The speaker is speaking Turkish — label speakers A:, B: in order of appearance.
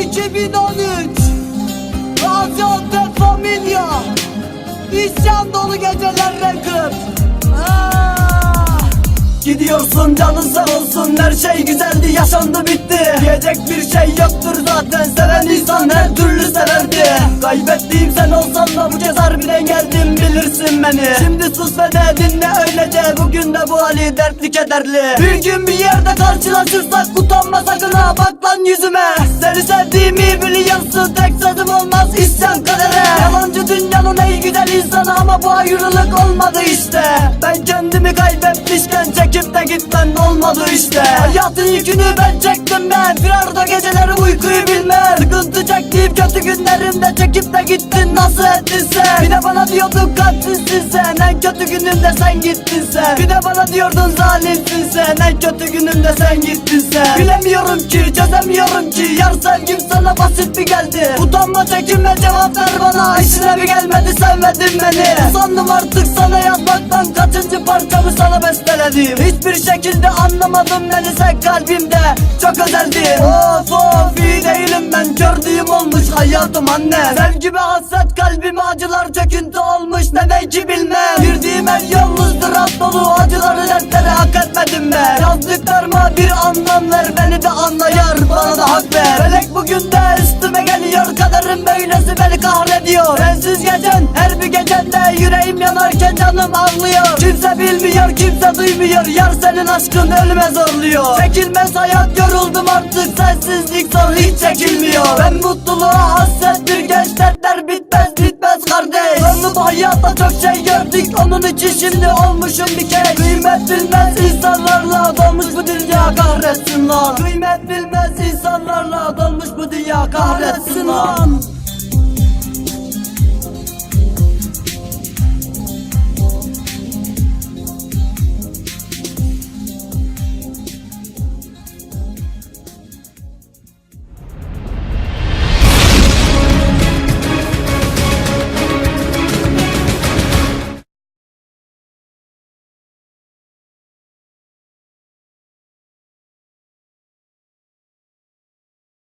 A: 2013 Gaziantep Familya İsyan dolu geceler renkım Ah! Gidiyorsun canın sağ olsun her şey güzeldi yaşandı bitti. Diyecek bir şey yoktur zaten seven insan her türlü severdi. Kaybettiğim sen olsan da bu kez harbiden geldim bilirsin beni. Şimdi sus ve de dinle öylece bugün de bu hali dertli kederli. Bir gün bir yerde karşılaşırsak utanma sakın ha bak lan yüzüme. Seni sevdiğimi biliyorsun tek sözüm olmaz isyan kadere. Yalancı dünyanın ey güzel insanı ama bu ayrılık olmadı işte. Ben kendimi kaybetmişken çekip de gitmen olmadı işte. Hayatın yükünü ben çektim ben. Firarda geceleri uykuyu bilmem. Sıkıntı çektiğim kötü günlerimde çekip de gittin. Nasıl ettin sen? Bir de bana diyordun kalpsizsin sen En kötü günümde sen gittin sen. Bir de bana diyordun zalimsin sen. En kötü günümde sen gittin sen. Bilemiyorum ki çözemiyorum ki. Yar sevgim sana basit bir geldi. Utanma çekinme cevap ver bana. İşine bir gelmedi sevmedin beni. Sandım artık sana yazmaktan Kaçıncı parçamı sana besteledim. Hiçbir şekilde anlamadım beni sen kalbimde Çok özeldim. Of of iyi değilim ben Gördüğüm olmuş hayatım anne. Sevgi ve hasret kalbime acılar çöküntü olmuş Ne belki bilmem. Girdiğim el yalnızdır at dolu Acıları dertleri hak etmedim ben. Yazdıklarıma bir anlam ver Beni de anlayar kahrediyor Sensiz gecen her bir gecende Yüreğim yanarken canım ağlıyor. Kimse bilmiyor kimse duymuyor. Yar senin aşkın ölüme zorluyor. Çekilmez hayat yoruldum artık. Sensizlik zor hiç çekilmiyor. Ben mutluluğa hasret bir genç dertler bitmez bitmez kardeş. Zorlu bu hayatta çok şey gördük. Onun için şimdi olmuşum bir kez. Kıymet bilmez insanlarla dolmuş bu dünya kahretsin lan. Kıymet bilmez insanlarla dolmuş bu dünya kahretsin lan